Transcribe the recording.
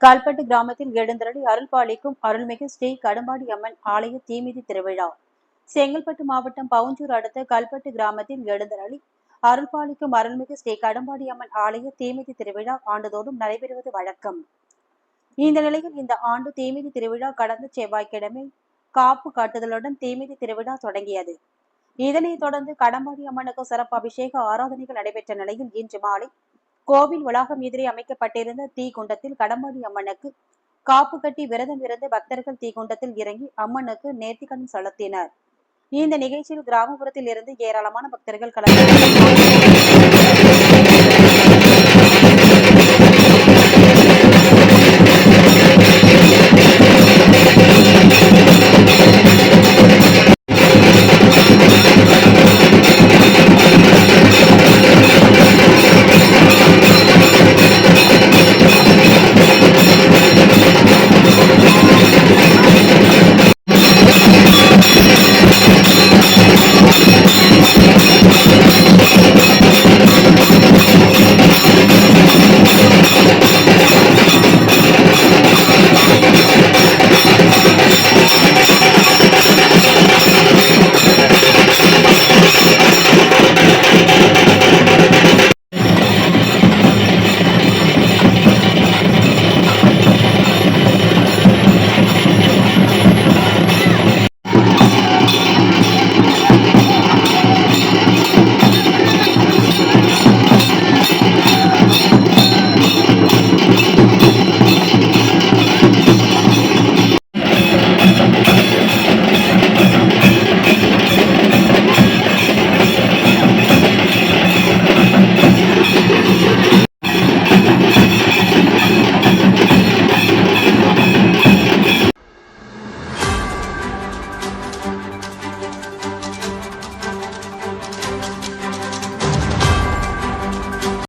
கல்பட்டு கிராமத்தில் எழுந்தருளி அருள்பாலிக்கும் அருள்மிகு ஸ்ரீ கடும்பாடி அம்மன் ஆலய தீமிதி திருவிழா. செங்கல்பட்டு மாவட்டம் பவுஞ்சூர் அடுத்த கல்பட்டு கிராமத்தில் எழுந்தருளி அருள்பாலிக்கும் அருள்மிகு ஸ்ரீ கடும்பாடி அம்மன் ஆலய தீமிதி திருவிழா ஆண்டுதோறும் நடைபெறுவது வழக்கம். இந்த நிலையில் இந்த ஆண்டு தீமிதி திருவிழா கடந்த செவ்வாய்க்கிழமை காப்பு காட்டுதலுடன் தீமிதி திருவிழா தொடங்கியது. இதனைத் தொடர்ந்து கடம்பாடி அம்மனுக்கு சிறப்பு அபிஷேக ஆராதனைகள் நடைபெற்ற நிலையில் இன்று மாலை கோவில் வளாகம் எதிரே அமைக்கப்பட்டிருந்த தீக்குண்டத்தில் கடம்பாடி அம்மனுக்கு காப்பு கட்டி விரதம் இருந்து பக்தர்கள் தீக்குண்டத்தில் இறங்கி அம்மனுக்கு நேர்த்திக்கடன் செலுத்தினர். இந்த நிகழ்ச்சியில் கிராமப்புறத்தில் இருந்து ஏராளமான பக்தர்கள் கலந்து